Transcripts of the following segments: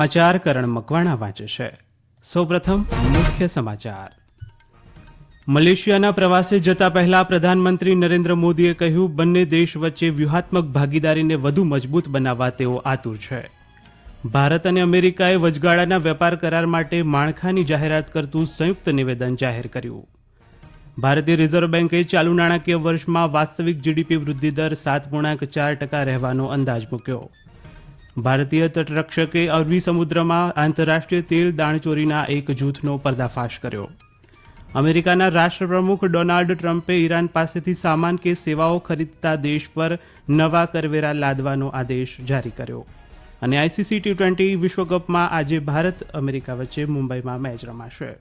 સમાચાર કરણ મકવાણા વાંચે છે. સૌપ્રથમ મુખ્ય સમાચાર. મલેશિયાના પ્રવાસે જતા પહેલા પ્રધાનમંત્રી નરેન્દ્ર મોદીએ કહ્યું, બંને દેશ વચ્ચે વ્યૂહાત્મક ભાગીદારીને વધુ મજબૂત બનાવવા તેઓ આતુર છે. ભારત અને અમેરિકાએ વચગાળાના વેપાર કરાર માટે માળખાની જાહેરાત કરતું સંયુક્ત નિવેદન જાહેર કર્યું. ભારતીય રિઝર્વ બેન્કે ચાલુ નાણાકીય વર્ષમાં વાસ્તવિક જીડીપી વૃદ્ધિ દર સાત પૂર્ણાંક ચાર ટકા રહેવાનો અંદાજ મૂક્યો. ભારતીય તટરક્ષકે અરબી સમુદ્રમાં આંતરરાષ્ટ્રીય તેલ દાણચોરીના એક જૂથનો પર્દાફાશ કર્યો. અમેરિકાના રાષ્ટ્રપ્રમુખ ડોનાલ્ડ ટ્રમ્પે ઈરાન પાસેથી સામાન કે સેવાઓ ખરીદતા દેશ પર નવા કરવેરા લાદવાનો આદેશ જારી કર્યો. અને આઈસીસી ટી ટ્વેન્ટી વિશ્વકપમાં આજે ભારત અમેરિકા વચ્ચે મુંબઈમાં મેચ રમાશે.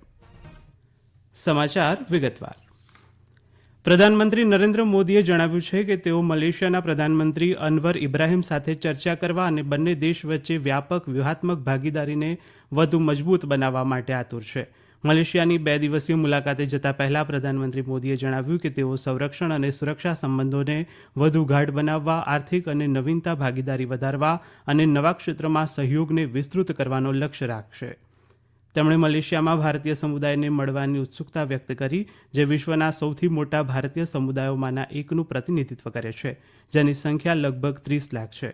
સમાચાર વિગતવાર. પ્રધાનમંત્રી નરેન્દ્ર મોદીએ જણાવ્યું છે કે તેઓ મલેશિયાના પ્રધાનમંત્રી અનવર ઇબ્રાહિમ સાથે ચર્ચા કરવા અને બંને દેશ વચ્ચે વ્યાપક વ્યૂહાત્મક ભાગીદારીને વધુ મજબૂત બનાવવા માટે આતુર છે. મલેશિયાની બે દિવસીય મુલાકાતે જતા પહેલા પ્રધાનમંત્રી મોદીએ જણાવ્યું કે તેઓ સંરક્ષણ અને સુરક્ષા સંબંધોને વધુ ગાઢ બનાવવા, આર્થિક અને નવીનતા ભાગીદારી વધારવા અને નવા ક્ષેત્રમાં સહયોગને વિસ્તૃત કરવાનો લક્ષ્ય રાખશે. તેમણે મલેશિયામાં ભારતીય સમુદાયને મળવાની ઉત્સુકતા વ્યક્ત કરી, જે વિશ્વના સૌથી મોટા ભારતીય સમુદાયોમાંના એકનું પ્રતિનિધિત્વ કરે છે, જેની સંખ્યા લગભગ ત્રીસ લાખ છે.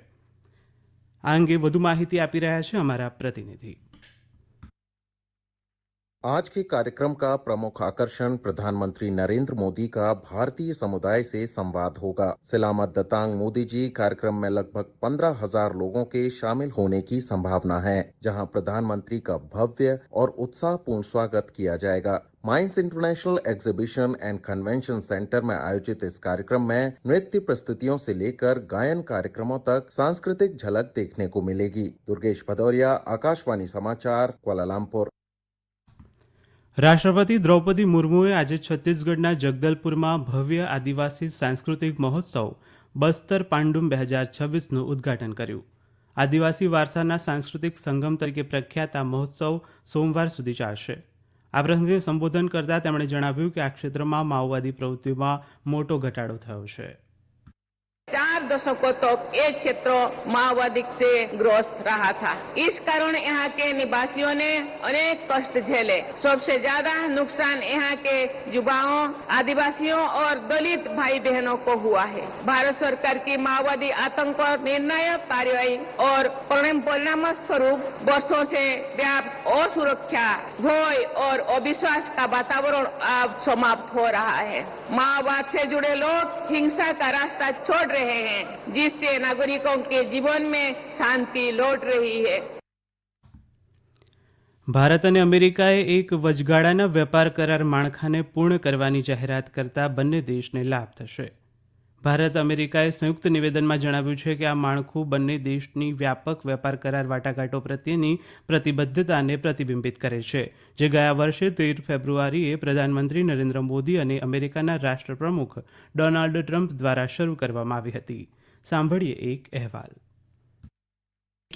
આ અંગે વધુ માહિતી આપી રહ્યા છે અમારા પ્રતિનિધિ. आज के कार्यक्रम का प्रमुख आकर्षण प्रधानमंत्री नरेंद्र मोदी का भारतीय समुदाय से संवाद होगा। सलामत दतांग मोदी जी कार्यक्रम में लगभग पंद्रह हज़ार लोगों के शामिल होने की संभावना है, जहाँ प्रधानमंत्री का भव्य और उत्साहपूर्ण स्वागत किया जाएगा। Mines international exhibition and convention centre में आयोजित इस कार्यक्रम में नृत्य प्रस्तुतियों से लेकर गायन कार्यक्रमों तक सांस्कृतिक झलक देखने को मिलेगी। दुर्गेश भदौरिया, आकाशवाणी समाचार, क्वालालंपुर। રાષ્ટ્રપતિ દ્રૌપદી મુર્મુએ આજે છત્તીસગઢના જગદલપુરમાં ભવ્ય આદિવાસી સાંસ્કૃતિક મહોત્સવ બસ્તર પાંડુમ બે હજાર છવ્વીસનું ઉદ્ઘાટન કર્યું. આદિવાસી વારસાના સાંસ્કૃતિક સંગમ તરીકે પ્રખ્યાત આ મહોત્સવ સોમવાર સુધી ચાલશે. આ પ્રસંગે સંબોધન કરતા તેમણે જણાવ્યું કે આ ક્ષેત્રમાં માઓવાદી પ્રવૃત્તિમાં મોટો ઘટાડો થયો છે. दशकों तक तो ये क्षेत्र माओवादी से ग्रस्त रहा था। इस कारण यहाँ के निवासियों ने अनेक कष्ट झेले। सबसे ज़्यादा नुकसान यहाँ के युवाओं, आदिवासियों और दलित भाई बहनों को हुआ है। भारत सरकार की माओवादी आतंक निर्णायक कार्यवाही और परिणाम स्वरूप वर्षों से व्याप्त असुरक्षा, भय और अविश्वास का वातावरण अब समाप्त हो रहा है। माओवाद से जुड़े लोग हिंसा का रास्ता छोड़ रहे हैं। जिससे नागरिकों के जीवन में शांति लौट रही है ભારત અને અમેરિકાએ એક વચગાળાના વેપાર કરાર માળખાને પૂર્ણ કરવાની જાહેરાત કરતા બંને દેશને લાભ થશે ભારત અમેરિકાએ સંયુક્ત નિવેદનમાં જણાવ્યું છે કે આ માળખું બંને દેશની વ્યાપક વેપાર કરાર વાટાઘાટો પ્રત્યેની પ્રતિબદ્ધતાને પ્રતિબિંબિત કરે છે, જે ગયા વર્ષે તેર ફેબ્રુઆરીએ પ્રધાનમંત્રી નરેન્દ્ર મોદી અને અમેરિકાના રાષ્ટ્રપ્રમુખ ડોનાલ્ડ ટ્રમ્પ દ્વારા શરૂ કરવામાં આવી હતી. સાંભળીએ એક અહેવાલ.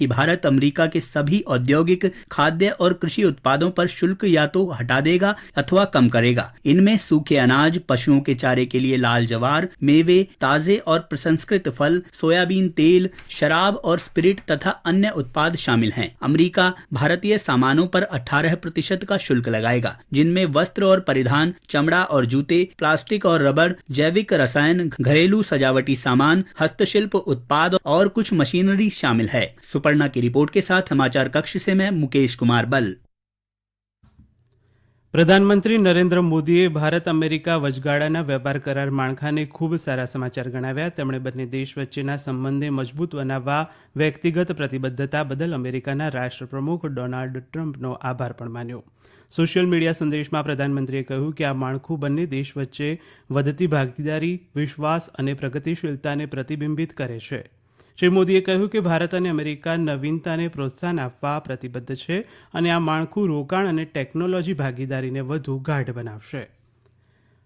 कि भारत अमेरिका के सभी औद्योगिक खाद्य और कृषि उत्पादों पर शुल्क या तो हटा देगा अथवा कम करेगा। इनमें सूखे अनाज, पशुओं के चारे के लिए लाल जवार, मेवे, ताजे और प्रसंस्कृत फल, सोयाबीन तेल, शराब और स्पिरिट तथा अन्य उत्पाद शामिल हैं। अमेरिका भारतीय सामानों पर 18 प्रतिशत का शुल्क लगाएगा, जिनमें वस्त्र और परिधान, चमड़ा और जूते, प्लास्टिक और रबर जैविक रसायन, घरेलू सजावटी सामान, हस्तशिल्प, उत्पाद और कुछ मशीनरी शामिल है। सुपर्णा की रिपोर्ट के साथ समाचार कक्ष से मैं मुकेश कुमार बल પ્રધાનમંત્રી નરેન્દ્ર મોદીએ ભારત અમેરિકા વચગાળાના વેપાર કરાર માળખાને ખૂબ સારા સમાચાર ગણાવ્યા તેમણે બંને દેશ વચ્ચેના સંબંધને મજબૂત બનાવવા વ્યક્તિગત પ્રતિબદ્ધતા બદલ અમેરિકાના રાષ્ટ્રપ્રમુખ ડોનાલ્ડ ટ્રમ્પનો આભાર પણ માન્યો સોશિયલ મીડિયા સંદેશમાં પ્રધાનમંત્રીએ કહ્યું કે આ માળખું બંને દેશ વચ્ચે વધતી ભાગીદારી વિશ્વાસ અને પ્રગતિશીલતાને પ્રતિબિંબિત કરે છે શ્રી મોદીએ કહ્યું કે ભારત અને અમેરિકા નવીનતાને પ્રોત્સાહન આપવા પ્રતિબદ્ધ છે અને આ માળખું રોકાણ અને ટેકનોલોજી ભાગીદારીને વધુ ગાઢ બનાવશે.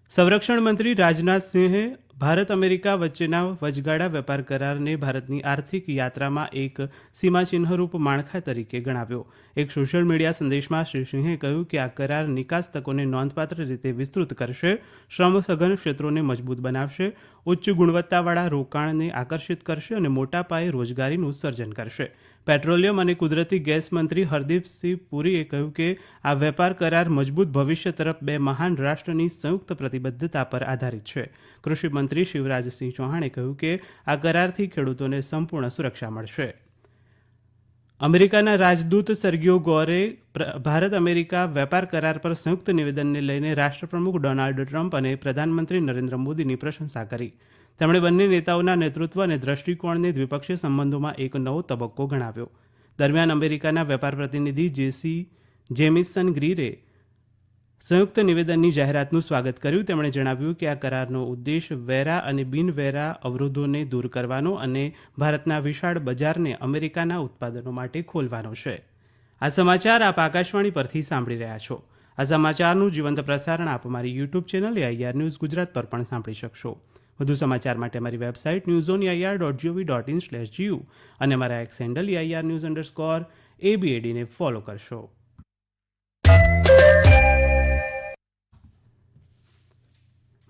સંરક્ષણ મંત્રી રાજનાથસિંહે ભારત અમેરિકા વચ્ચેના વચગાળા વેપાર કરારને ભારતની આર્થિક યાત્રામાં એક સીમાચિહ્નરૂપ માળખા તરીકે ગણાવ્યો. એક સોશિયલ મીડિયા સંદેશમાં શ્રી સિંહે કહ્યું કે આ કરાર નિકાસ તકોને નોંધપાત્ર રીતે વિસ્તૃત કરશે, શ્રમ સઘન ક્ષેત્રોને મજબૂત બનાવશે, ઉચ્ચ ગુણવત્તાવાળા રોકાણને આકર્ષિત કરશે અને મોટા પાયે રોજગારીનું સર્જન કરશે. પેટ્રોલિયમ અને કુદરતી ગેસ મંત્રી હરદીપસિંહ પુરીએ કહ્યું કે આ વેપાર કરાર મજબૂત ભવિષ્ય તરફ બે મહાન રાષ્ટ્રની સંયુક્ત પ્રતિબદ્ધતા પર આધારિત છે. કૃષિ મંત્રી શિવરાજસિંહ ચૌહાણે કહ્યું કે આ કરારથી ખેડૂતોને સંપૂર્ણ સુરક્ષા મળશે. અમેરિકાના રાજદૂત સર્ગિયો ગોરે ભારત અમેરિકા વેપાર કરાર પર સંયુક્ત નિવેદનને લઈને રાષ્ટ્રપ્રમુખ ડોનાલ્ડ ટ્રમ્પ અને પ્રધાનમંત્રી નરેન્દ્ર મોદીની પ્રશંસા કરી. તેમણે બંને નેતાઓના નેતૃત્વ અને દ્રષ્ટિકોણને દ્વિપક્ષીય સંબંધોમાં એક નવો તબક્કો ગણાવ્યો. દરમિયાન અમેરિકાના વેપાર પ્રતિનિધિ જેસી જેમિસન ગ્રીરે સંયુક્ત નિવેદનની જાહેરાતનું સ્વાગત કર્યું. તેમણે જણાવ્યું કે આ કરારનો ઉદ્દેશ વેરા અને બિનવેરા અવરોધોને દૂર કરવાનો અને ભારતના વિશાળ બજારને અમેરિકાના ઉત્પાદનો માટે ખોલવાનો છે. આ સમાચાર આપ આકાશવાણી પરથી સાંભળી રહ્યા છો. આ સમાચારનું જીવંત પ્રસારણ આપ અમારી YouTube channel AIR news Gujarat પર પણ સાંભળી શકશો. વધુ સમાચાર માટે અમારી website news on AIR dot GOV dot in slash GU અને અમારા X handle AIR news underscore એબીએડીને follow કરશો.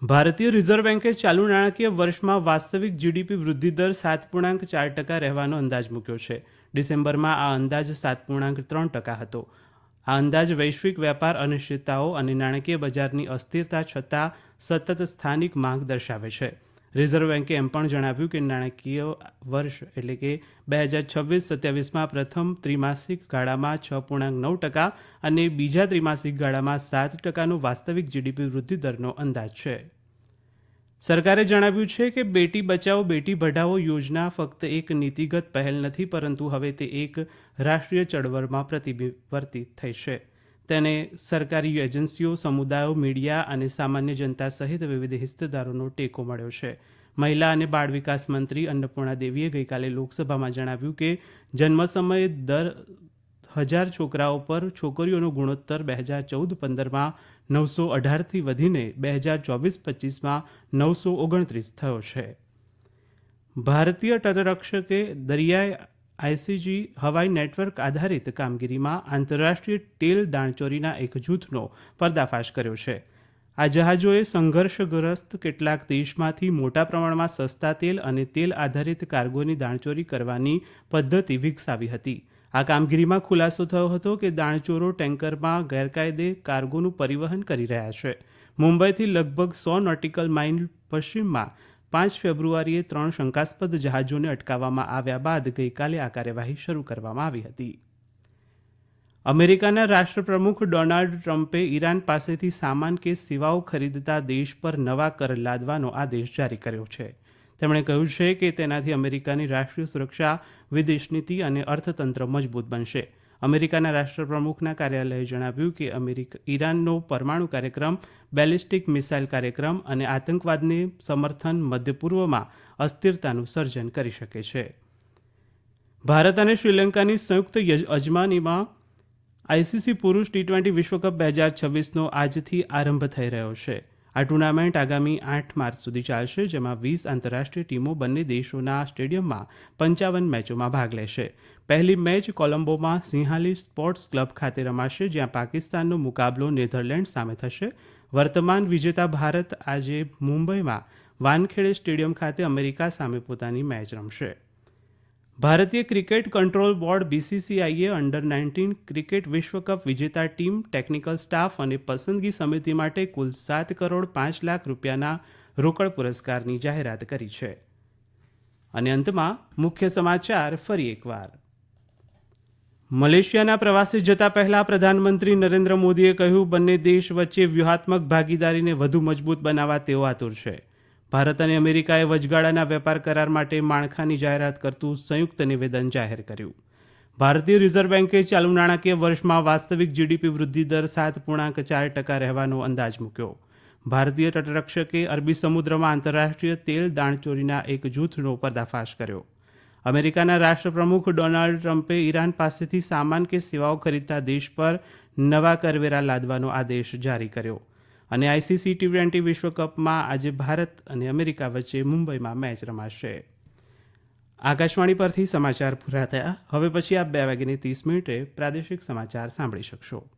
ભારતીય રિઝર્વ બેન્કે ચાલુ નાણાકીય વર્ષમાં વાસ્તવિક જીડીપી વૃદ્ધિ દર સાત પૂર્ણાંક ચાર ટકા રહેવાનો અંદાજ મૂક્યો છે. ડિસેમ્બરમાં આ અંદાજ સાત પૂર્ણાંક ત્રણ ટકા હતો. આ અંદાજ વૈશ્વિક વેપાર અનિશ્ચિતતાઓ અને નાણાકીય બજારની અસ્થિરતા છતાં સતત સ્થાનિક માંગ દર્શાવે છે. રિઝર્વ બેન્કે એમ પણ જણાવ્યું કે નાણાકીય વર્ષ એટલે કે બે હજાર છવ્વીસ સત્યાવીસમાં પ્રથમ ત્રિમાસિક ગાળામાં છ પૂર્ણાંક નવ ટકા અને બીજા ત્રિમાસિક ગાળામાં સાત ટકાનો વાસ્તવિક જીડીપી વૃદ્ધિ દરનો અંદાજ છે. સરકારે જણાવ્યું છે કે બેટી બચાવો, બેટી પઢાઓ યોજના ફક્ત એક નીતિગત પહેલ નથી, પરંતુ હવે તે એક રાષ્ટ્રીય ચળવળમાં પ્રતિવર્તિત થઈ છે. તેને સરકારી એજન્સીઓ, સમુદાયો, મીડિયા અને સામાન્ય જનતા સહિત વિવિધ હિસ્સેદારોનો ટેકો મળ્યો છે. મહિલા અને બાળ વિકાસ મંત્રી અન્નપૂર્ણા દેવીએ ગઈકાલે લોકસભામાં જણાવ્યું કે જન્મ સમયે દર હજાર છોકરાઓ પર છોકરીઓનો ગુણોત્તર બે હજાર ચૌદ પંદરમાં નવસો અઢારથી વધીને બે હજાર ચોવીસ પચીસમાં નવસો ઓગણત્રીસ થયો છે. ભારતીય તટરક્ષકે દરિયાઈ આઈસીજી હવાઈ નેટવર્ક આધારિત કામગીરીમાં આંતરરાષ્ટ્રીય તેલ દાણચોરીના એક જૂથનો પર્દાફાશ કર્યો છે. આ જહાજોએ સંઘર્ષગ્રસ્ત કેટલાક દેશમાંથી મોટા પ્રમાણમાં સસ્તા તેલ અને તેલ આધારિત કાર્ગોની દાણચોરી કરવાની પદ્ધતિ વિકસાવી હતી. આ કામગીરીમાં ખુલાસો થયો હતો કે દાણચોરો ટેન્કરમાં ગેરકાયદે કાર્ગોનું પરિવહન કરી રહ્યા છે. મુંબઈથી લગભગ સો નોટિકલ માઇલ પશ્ચિમમાં પાંચ ફેબ્રુઆરીએ ત્રણ શંકાસ્પદ જહાજોને અટકાવવામાં આવ્યા બાદ ગઈકાલે આ કાર્યવાહી શરૂ કરવામાં આવી હતી. અમેરિકાના રાષ્ટ્રપ્રમુખ ડોનાલ્ડ ટ્રમ્પે ઈરાન પાસેથી સામાન કે સેવાઓ ખરીદતા દેશ પર નવા કર લાદવાનો આદેશ જારી કર્યો છે. તેમણે કહ્યું છે કે તેનાથી અમેરિકાની રાષ્ટ્રીય સુરક્ષા, વિદેશ નીતિ અને અર્થતંત્ર મજબૂત બનશે. અમેરિકાના રાષ્ટ્રપ્રમુખના કાર્યાલયે જણાવ્યું કે અમેરિકા, ઈરાનનો પરમાણુ કાર્યક્રમ, બેલિસ્ટિક મિસાઇલ કાર્યક્રમ અને આતંકવાદને સમર્થન મધ્ય પૂર્વમાં અસ્થિરતાનું સર્જન કરી શકે છે. ભારત અને શ્રીલંકાની સંયુક્ત અજમાનીમાં આઈસીસી પુરુષ ટી ટ્વેન્ટી વિશ્વકપ બે હજાર છવ્વીસનો આજથી આરંભ થઈ રહ્યો છે. આ ટુર્નામેન્ટ આગામી આઠ માર્ચ સુધી ચાલશે, જેમાં વીસ આંતરરાષ્ટ્રીય ટીમો બંને દેશોના સ્ટેડિયમમાં પંચાવન મેચોમાં ભાગ લેશે. પહેલી મેચ કોલંબોમાં સિંહાલી સ્પોર્ટ્સ ક્લબ ખાતે રમાશે, જ્યાં પાકિસ્તાનનો મુકાબલો નેધરલેન્ડ સામે થશે. વર્તમાન વિજેતા ભારત આજે મુંબઈમાં વાનખેડે સ્ટેડિયમ ખાતે અમેરિકા સામે પોતાની મેચ રમશે. ભારતીય ક્રિકેટ કંટ્રોલ બોર્ડ બીસીસીઆઈએ અંડર નાઇન્ટીન ક્રિકેટ વિશ્વકપ વિજેતા ટીમ ટેકનિકલ સ્ટાફ અને પસંદગી સમિતિ માટે કુલ સાત કરોડ પાંચ લાખ રૂપિયાના રોકડ પુરસ્કારની જાહેરાત કરી છે. અને અંતમાં મુખ્ય સમાચાર ફરી એકવાર. મલેશિયાના પ્રવાસે જતા પહેલા પ્રધાનમંત્રી નરેન્દ્ર મોદીએ કહ્યું, બંને દેશ વચ્ચે વ્યૂહાત્મક ભાગીદારીને વધુ મજબૂત બનાવવા તેઓ આતુર છે. ભારત અને અમેરિકાએ વચગાળાના વેપાર કરાર માટે માળખાની જાહેરાત કરતું સંયુક્ત નિવેદન જાહેર કર્યું. ભારતીય રિઝર્વ બેન્કે ચાલુ નાણાકીય વર્ષમાં વાસ્તવિક જીડીપી વૃદ્ધિ દર સાત પૂર્ણાંક ચાર ટકા રહેવાનો અંદાજ મૂક્યો. ભારતીય તટરક્ષકે અરબી સમુદ્રમાં આંતરરાષ્ટ્રીય તેલ દાણચોરીના એક જૂથનો પર્દાફાશ કર્યો. અમેરિકાના રાષ્ટ્રપ્રમુખ ડોનાલ્ડ ટ્રમ્પે ઈરાન પાસેથી સામાન કે સેવાઓ ખરીદતા દેશ પર નવા કરવેરા લાદવાનો આદેશ જારી કર્યો. અને આઈસીસી ટી ટ્વેન્ટી વિશ્વકપમાં આજે ભારત અને અમેરિકા વચ્ચે મુંબઈમાં મેચ રમાશે. આકાશવાણી પરથી સમાચાર પૂરા થયા. હવે પછી આપ બે વાગ્યાની ત્રીસ મિનિટે પ્રાદેશિક સમાચાર સાંભળી શકશો.